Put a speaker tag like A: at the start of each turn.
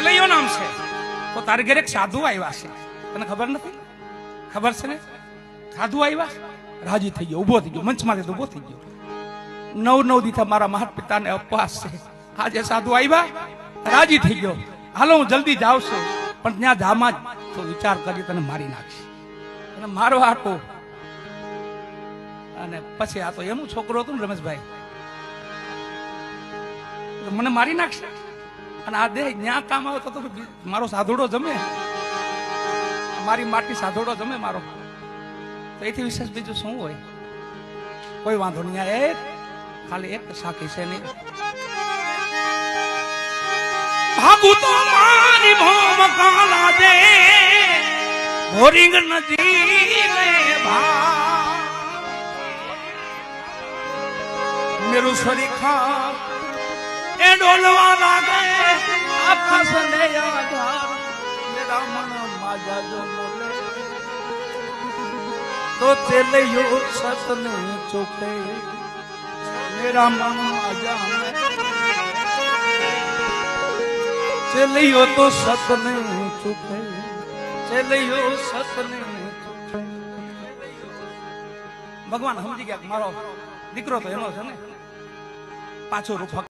A: ચેલૈયો નામ છે. તો તારે ઘરે સાધુ આવ્યા છે. તને ખબર નથી? ખબર છે ને? સાધુ આવ્યા રાજી થઈ ગયો, ઊભો થઈ ગયો, મંચમાંથી ઊભો થઈ ગયો. નવ નવ દીથા મારા માતા પિતાને અપવાસ છે. આજે સાધુ આવ્યા, રાજી થઈ ગયો. હાલો, હું જલ્દી જાઉં છું. પણ ત્યાં જામાં જ તો વિચાર કરી તને મારી નાખશે. અને મારવા આટો અને પછી આ તો એનું છોકરો હતો ને રમેશભાઈ. મને મારી નાખશે? અને આ દેહ ન્યા કામ આવે તો તો મારો સાધુડો જમે. મારી માટી સાધુડો જમે મારો. તો એથી વિશેષ બીજું શું હોય? કોઈ વાંધો નહીં, આ એક, ખાલી એક સાખી છે નહીં ભાગું તો મારી ભોમ કાલા દે. ભોરિંગ નદી રે ભા મેરું સરીખા એ ડોલવા લાગે. તો ચેલૈયો સતને ચોકે મેરા મન માજા ચેલૈયો તો સતને ચોકે ચેલૈયો સતને ચોકે ભગવાન સમજી ગયા મારો દીકરો તો એનો છે ને. પાછો રૂપ